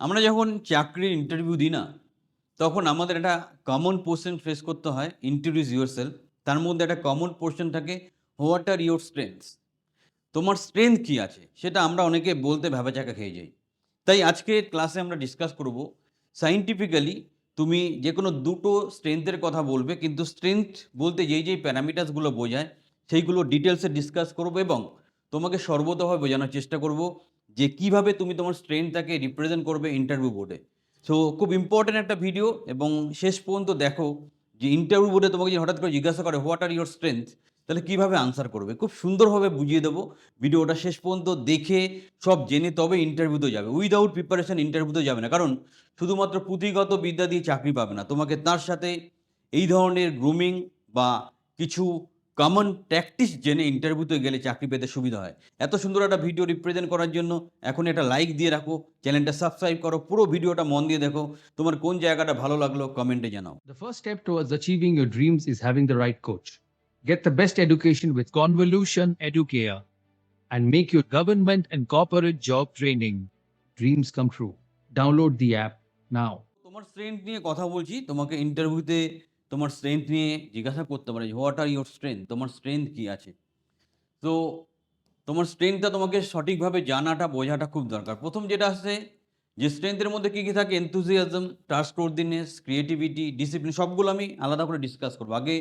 আমরা যখন চাকরির ইন্টারভিউ দিই না, তখন আমাদের একটা কমন পোর্শন ফেস করতে হয় ইন্ট্রোডিউস ইউর তার মধ্যে একটা কমন পোর্শন থাকে হোয়াট আর ইউর স্ট্রেংথস তোমার স্ট্রেংথ কী আছে? সেটা আমরা অনেকে বলতে ভেবাচাকা খেয়ে যাই। তাই আজকে ক্লাসে আমরা ডিসকাস করব সাইন্টিফিক্যালি তুমি যে কোনো দুটো স্ট্রেংথের কথা বলবে, কিন্তু স্ট্রেংথ বলতে যেই যেই প্যারামিটার্সগুলো বোঝায়, সেইগুলো ডিটেলসে ডিসকাস করব এবং তোমাকে সর্বতভাবে বোঝানোর চেষ্টা করব যে কীভাবে তুমি তোমার স্ট্রেংথটাকে রিপ্রেজেন্ট করবে ইন্টারভিউ বোর্ডে সো খুব ইম্পর্ট্যান্ট একটা ভিডিও এবং শেষ পর্যন্ত দেখো যে ইন্টারভিউ বোর্ডে তোমাকে হঠাৎ করে জিজ্ঞাসা করে হোয়াট আর ইউর স্ট্রেংথ তাহলে কীভাবে আনসার করবে? খুব সুন্দরভাবে বুঝিয়ে দেবো। ভিডিওটা শেষ পর্যন্ত দেখে সব জেনে তবে ইন্টারভিউতে যাবে। উইদাউট প্রিপারেশান ইন্টারভিউতে যাবে না। কারণ শুধুমাত্র পুঁথিগত বিদ্যা দিয়ে চাকরি পাবে না। তোমাকে তার সাথে এই ধরনের গ্রুমিং বা কিছু কমন ট্যাকটিস জেনে ইন্টারভিউতে গেলে চাকরি পেতে সুবিধা হয়। এত সুন্দর একটা ভিডিও রিপ্রেজেন্ট করার জন্য এখন এটা লাইক দিয়ে রাখো চ্যানেলটা সাবস্ক্রাইব করো পুরো ভিডিওটা মন দিয়ে দেখো তোমার কোন জায়গাটা ভালো লাগল কমেন্টে জানাও। The first step towards achieving your dreams is having the right coach get the best education with Convolution Educare and make your government and corporate job training dreams come true download the app now তোমার strength নিয়ে কথা বলছি তোমাকে ইন্টারভিউতে তোমার strength নিয়ে জিজ্ঞাসা করতে পারে হোয়াট আর ইউর স্ট্রেংথ তোমার স্ট্রেংথ কী আছে? তো তোমার স্ট্রেংথটা তোমাকে সঠিকভাবে জানাটা, বোঝাটা খুব দরকার। প্রথম যেটা আসছে যে স্ট্রেংথের মধ্যে কী কী থাকে? এনথুজিয়াজম ট্রাস্টওয়ার্দিনেস ক্রিয়েটিভিটি ডিসিপ্লিন সবগুলো আমি আলাদা করে ডিসকাস করব। আগে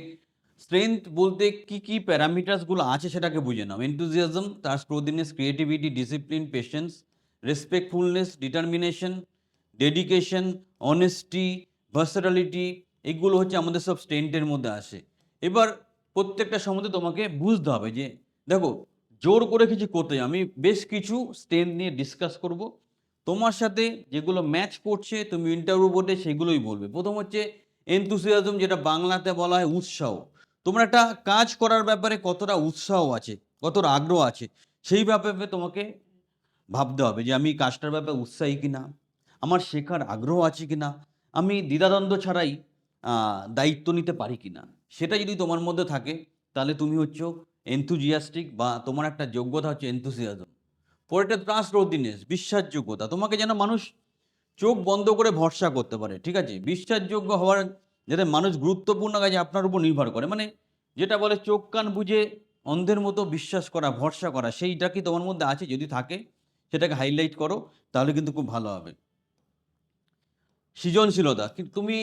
স্ট্রেংথ বলতে কি কি প্যারামিটার্সগুলো আছে সেটাকে বুঝে নাও। Enthusiasm trustworthiness creativity discipline patience respectfulness determination dedication honesty versatility এগুলো হচ্ছে আমাদের সব স্ট্রেন্থের মধ্যে আসে। এবার প্রত্যেকটা সম্বন্ধে তোমাকে বুঝতে হবে যে, দেখো, জোর করে কিছু করতে। আমি বেশ কিছু স্ট্রেন্থ নিয়ে ডিসকাস করব। তোমার সাথে যেগুলো ম্যাচ করছে, তুমি ইন্টারভিউ বোর্ডে সেগুলোই বলবে। প্রথম হচ্ছে এনথুসিয়াজম যেটা বাংলাতে বলা হয় উৎসাহ। তোমার একটা কাজ করার ব্যাপারে কতটা উৎসাহ আছে, কতটা আগ্রহ আছে, সেই ব্যাপারে তোমাকে ভাবতে হবে যে, আমি কাজটার ব্যাপারে উৎসাহী কিনা? আমার শেখার আগ্রহ আছে কিনা? আমি দ্বিধাদ্বন্দ্ব ছাড়াই দায়িত্ব নিতে পারি কিনা? সেটা যদি তোমার মধ্যে থাকে, তাহলে তুমি হচ্ছে এনথুজিয়াস্টিক বা তোমার একটা যোগ্যতা হচ্ছে এনথুসিয়াজম পরেরটা ট্রাস্ট অর্দিনেস বিশ্বাসযোগ্যতা। তোমাকে যেন মানুষ চোখ বন্ধ করে ভরসা করতে পারে, ঠিক আছে? বিশ্বাসযোগ্য হওয়ার যাতে মানুষ গুরুত্বপূর্ণ কাজে আপনার উপর নির্ভর করে। মানে যেটা বলে চোখ কান বুঝে অন্ধের মতো বিশ্বাস করা, ভরসা করা, সেইটা কি তোমার মধ্যে আছে? যদি থাকে, সেটাকে হাইলাইট করো, তাহলে কিন্তু খুব ভালো হবে। সৃজনশীলতা তুমি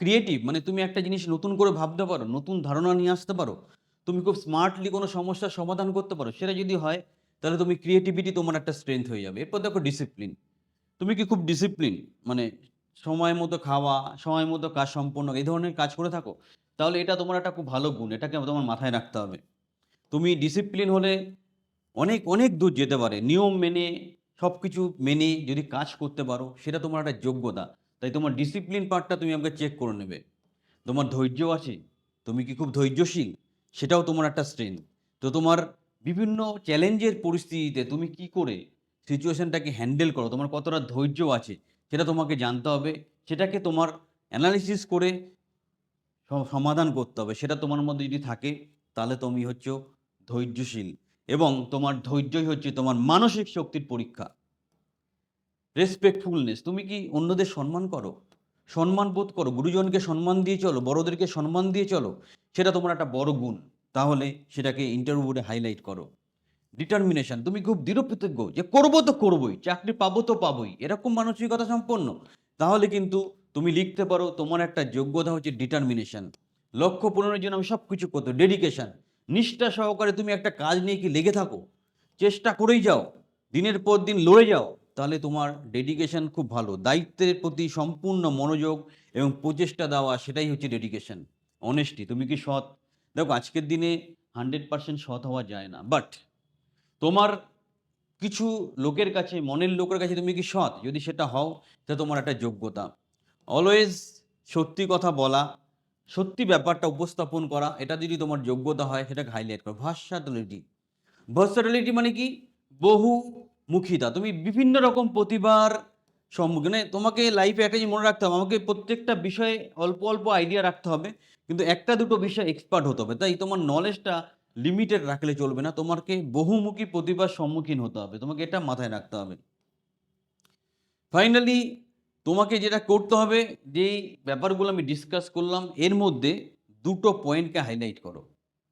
ক্রিয়েটিভ মানে তুমি একটা জিনিস নতুন করে ভাবতে পারো, নতুন ধারণা নিয়ে আসতে পারো, তুমি খুব স্মার্টলি কোনো সমস্যার সমাধান করতে পারো, সেটা যদি হয়, তাহলে তুমি ক্রিয়েটিভিটি তোমার একটা স্ট্রেংথ হয়ে যাবে। এরপর দেখো ডিসিপ্লিন তুমি কি খুব ডিসিপ্লিন মানে সময় মতো খাওয়া, সময় মতো কাজ সম্পন্ন, এই ধরনের কাজ করে থাকো, তাহলে এটা তোমার একটা খুব ভালো গুণ, এটাকে তোমার মাথায় রাখতে হবে। তুমি ডিসিপ্লিন হলে অনেক অনেক দূর যেতে পারে, নিয়ম মেনে সব কিছু মেনে যদি কাজ করতে পারো, সেটা তোমার একটা যোগ্যতা। তাই তোমার ডিসিপ্লিন পার্টটা তুমি আমাকে চেক করে নেবে। তোমার ধৈর্য আছে, তুমি কি খুব ধৈর্যশীল? সেটাও তোমার একটা স্ট্রেংথ তো তোমার বিভিন্ন চ্যালেঞ্জের পরিস্থিতিতে তুমি কি করে সিচুয়েশনটাকে হ্যান্ডেল করো? তোমার কতটা ধৈর্য আছে, সেটা তোমাকে জানতে হবে। সেটাকে তোমার অ্যানালিসিস করে সমাধান করতে হবে। সেটা তোমার মধ্যে যদি থাকে, তাহলে তুমি হচ্ছে ধৈর্যশীল এবং তোমার ধৈর্যই হচ্ছে তোমার মানসিক শক্তির পরীক্ষা। রেসপেক্টফুলনেস তুমি কি অন্যদের সম্মান করো? সম্মান বোধ করো, গুরুজনকে সম্মান দিয়ে চলো, বড়দেরকে সম্মান দিয়ে চলো, সেটা তোমার একটা বড় গুণ। তাহলে সেটাকে ইন্টারভিউ বোর্ডে হাইলাইট করো। ডিটারমিনেশন তুমি খুব দৃঢ়প্রতিজ্ঞ যে করব তো করবোই, চাকরি পাবো তো পাবোই, এরকম মানসিকতা সম্পন্ন। তাহলে কিন্তু তুমি লিখতে পারো, তোমার একটা যোগ্যতা হচ্ছে ডিটারমিনেশন লক্ষ্য পূরণের জন্য আমি সব কিছু করতো ডেডিকেশন নিষ্ঠা সহকারে তুমি একটা কাজ নিয়ে কি লেগে থাকো, চেষ্টা করেই যাও, দিনের পর দিন লড়ে যাও। তাহলে তোমার ডেডিকেশন খুব ভালো। দায়িত্বের প্রতি সম্পূর্ণ মনোযোগ এবং প্রচেষ্টা দেওয়া, সেটাই হচ্ছে ডেডিকেশন অনেস্টি তুমি কি সৎ? দেখো, আজকের দিনে হান্ড্রেড পার্সেন্ট সৎ হওয়া যায় না। বাট তোমার কিছু লোকের কাছে, মনের লোকের কাছে তুমি কি সৎ? যদি সেটা হও, তা তোমার একটা যোগ্যতা। অলওয়েজ সত্যি কথা বলা, সত্যি ব্যাপারটা উপস্থাপন করা, এটা যদি তোমার যোগ্যতা হয়, সেটাকে হাইলাইট করো। ভার্সাটিলিটি ভার্সাটিলিটি মানে কি? বহুমুখিতা তুমি বিভিন্ন রকম প্রতিভার সম্মুখীন। মানে তোমাকে লাইফে একটা জিনিস মনে রাখতে হবে, আমাকে প্রত্যেকটা বিষয়ে অল্প অল্প আইডিয়া রাখতে হবে, কিন্তু একটা দুটো বিষয় এক্সপার্ট হতে হবে। তাই তোমার নলেজটা লিমিটেড রাখলে চলবে না, তোমাকে বহুমুখী প্রতিভার সম্মুখীন হতে হবে, তোমাকে এটা মাথায় রাখতে হবে। ফাইনালি তোমাকে যেটা করতে হবে, যেই ব্যাপারগুলো আমি ডিসকাস করলাম, এর মধ্যে দুটো পয়েন্টকে হাইলাইট করো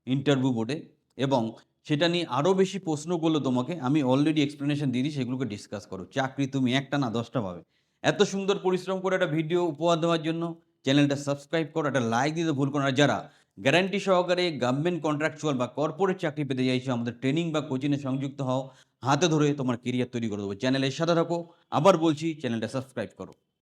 ইন্টারভিউ বোর্ডে এবং সেটা নিয়ে আরও বেশি প্রশ্নগুলো তোমাকে। আমি অলরেডি এক্সপ্লেনেশন দিয়ে দিই, সেগুলোকে ডিসকাস করো। চাকরি তুমি একটা না দশটা পাবে। এত সুন্দর পরিশ্রম করে একটা ভিডিও উপহার দেওয়ার জন্য চ্যানেলটা সাবস্ক্রাইব করো, একটা লাইক দিতে ভুল করো না যারা গ্যারান্টি সহকারে গভর্নমেন্ট কন্ট্রাকচুয়াল বা কর্পোরেট চাকরি পেতে চাইছো, আমাদের ট্রেনিং বা কোচিংয়ে সংযুক্ত হও, হাতে ধরে তোমার কেরিয়ার তৈরি করে দেবো। চ্যানেলের সাথে থাকো। আবার বলছি চ্যানেলটা সাবস্ক্রাইব করো।